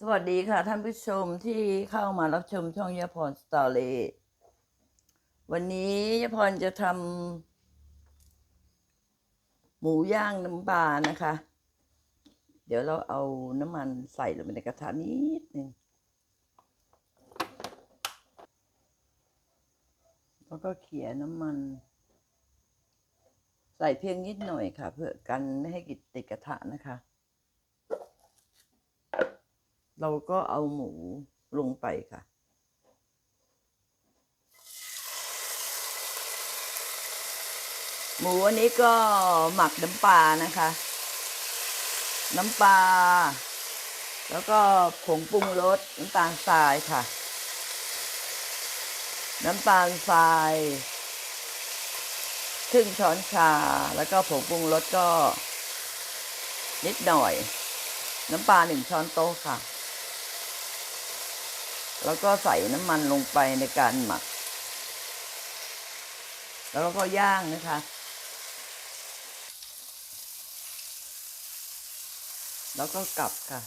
สวัสดีค่ะท่านผู้ชมที่เข้ามารับชมช่องยาพรสตอรี่วันนี้ยาพรจะทำหมูย่างน้ำปลานะคะ เดี๋ยวเราเอาน้ำมันใส่ลงไปในกระทะนิดนึงแล้วก็เขี่ยน้ำมัน ใส่เพียงนิดหน่อยค่ะ เพื่อกันไม่ให้กิดติดกระทะนะคะ เราก็เอาหมูลงไปค่ะ หมูอันนี้ก็หมักน้ำปลานะคะ น้ำปลาแล้วก็ผงปรุงรสน้ำตาลทรายค่ะ น้ำตาลทรายครึ่งช้อนชาแล้วก็ผงปรุงรสก็ นิดหน่อย น้ำปลาหนึ่งช้อนโต๊ะค่ะ แล้วก็ใส่น้ำมันลงไปในการหมัก แล้วเราก็ย่างนะคะ แล้วก็กลับค่ะ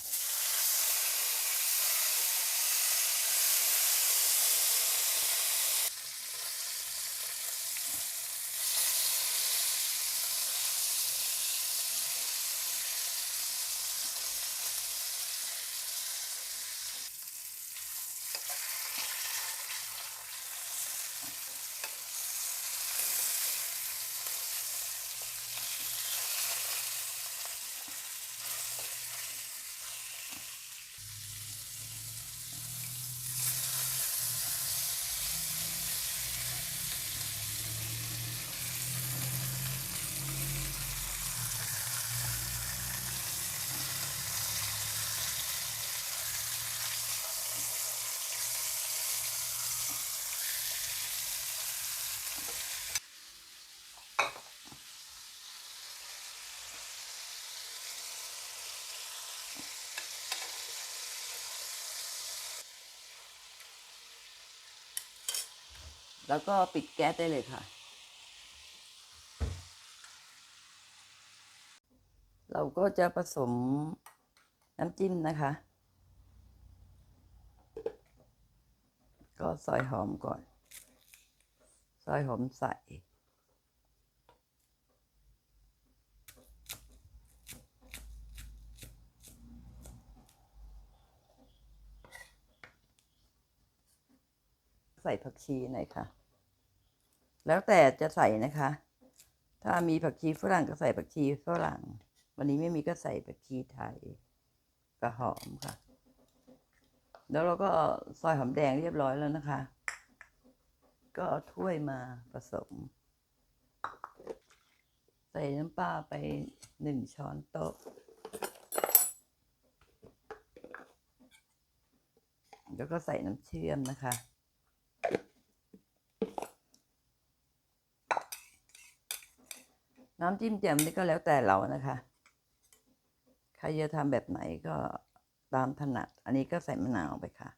แล้วก็ปิดแก๊สได้เลยค่ะ เราก็จะผสมน้ำจิ้มนะคะ ก็ซอยหอมก่อน ซอยหอมใส่ใส่ผักชีหน่อยค่ะ แล้วแต่จะใส่นะคะ ถ้ามีผักชีฝรั่งก็ใส่ผักชีฝรั่ง วันนี้ไม่มีก็ใส่ผักชีไทยกระหอมค่ะ แล้วเราก็ซอยหอมแดงเรียบร้อยแล้วนะคะ ก็เอาถ้วยมาผสม ใส่น้ำปลาไปหนึ่งช้อนโต๊ะ แล้วก็ใส่น้ำเชื่อมนะคะ น้ำจิ้มแจ่มนี่ก็แล้วแต่เรานะคะ ใครจะทำแบบไหนก็ตามถนัด อันนี้ก็ใส่มะนาวไปค่ะ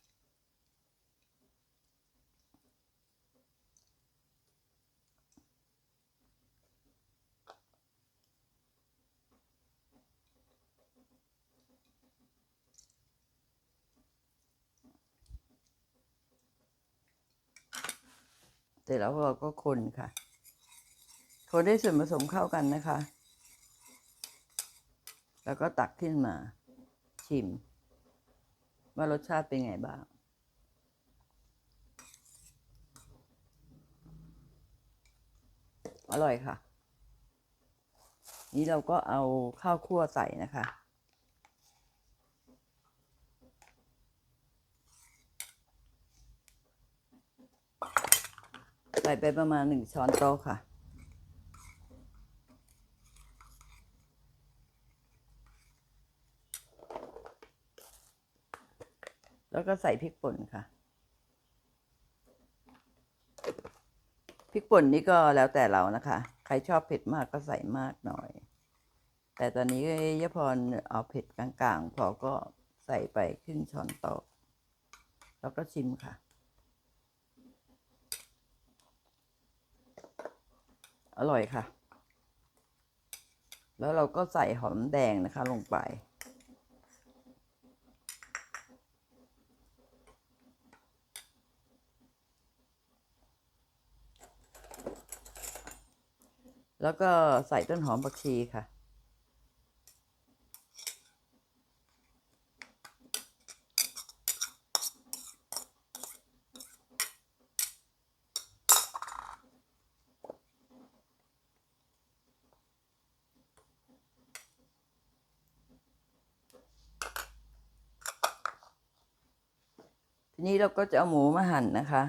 เสร็จแล้วเราก็คนค่ะ คนให้ส่วนผสมเข้ากันนะคะ แล้วก็ตักขึ้นมา ชิม ว่ารสชาติเป็นไงบ้าง อร่อยค่ะ นี้เราก็เอาข้าวคั่วใส่นะคะใส่ไปประมาณหนึ่งช้อนโต๊ะค่ะ แล้วก็ใส่พริกป่นค่ะ พริกป่นนี่ก็แล้วแต่เรานะคะ ใครชอบเผ็ดมากก็ใส่มากหน่อย แต่ตอนนี้ยพรเอาเผ็ดกลางๆ พอก็ใส่ไปครึ่งช้อนโต๊ะแล้วก็ชิมค่ะ อร่อยค่ะ แล้วเราก็ใส่หอมแดงนะคะลงไป แล้วก็ใส่ต้นหอมผักชีค่ะ ทีนี้เราก็จะเอาหมูมาหั่นนะคะ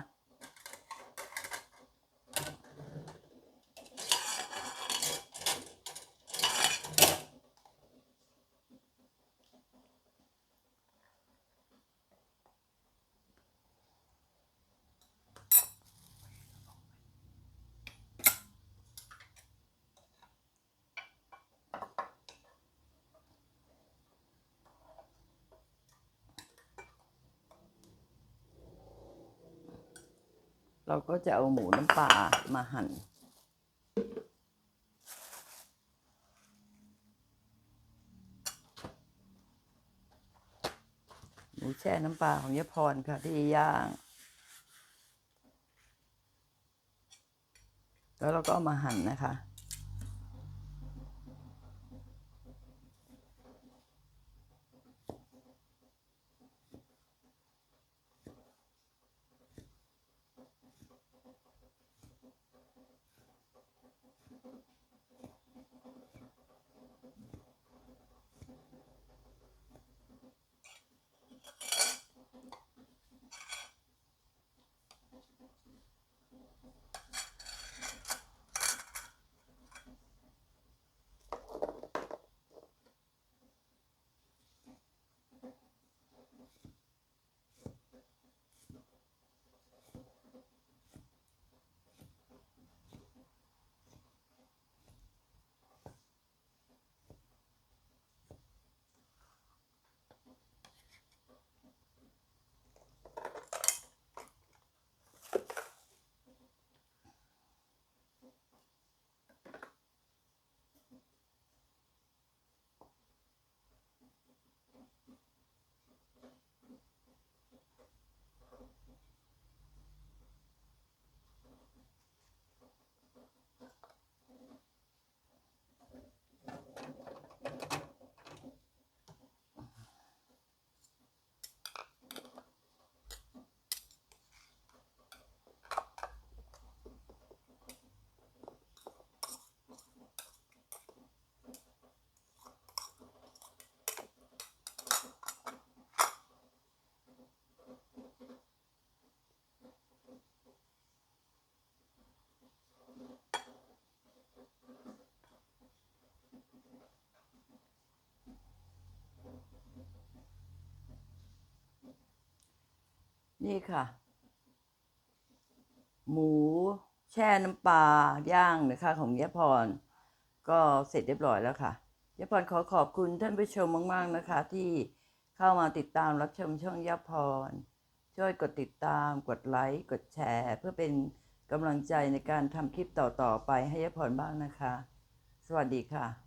เราก็จะเอาหมูน้ำปลามาหั่น หมูแช่น้ำปลาของยายพรค่ะที่ย่าง แล้วเราก็เอามาหั่นนะคะ นี่ค่ะ หมูแช่น้ำปลาย่างนะคะ ของยาพร ก็เสร็จเรียบร้อยแล้วค่ะยาพรขอขอบคุณท่านผู้ชมมาก ๆ นะคะ ที่เข้ามาติดตามรับชมช่องยาพร ช่วยกดติดตาม กดไลค์ กดแชร์ เพื่อเป็นกำลังใจในการทำคลิปต่อ ๆ ไปให้ยายพรบ้างนะคะ สวัสดีค่ะ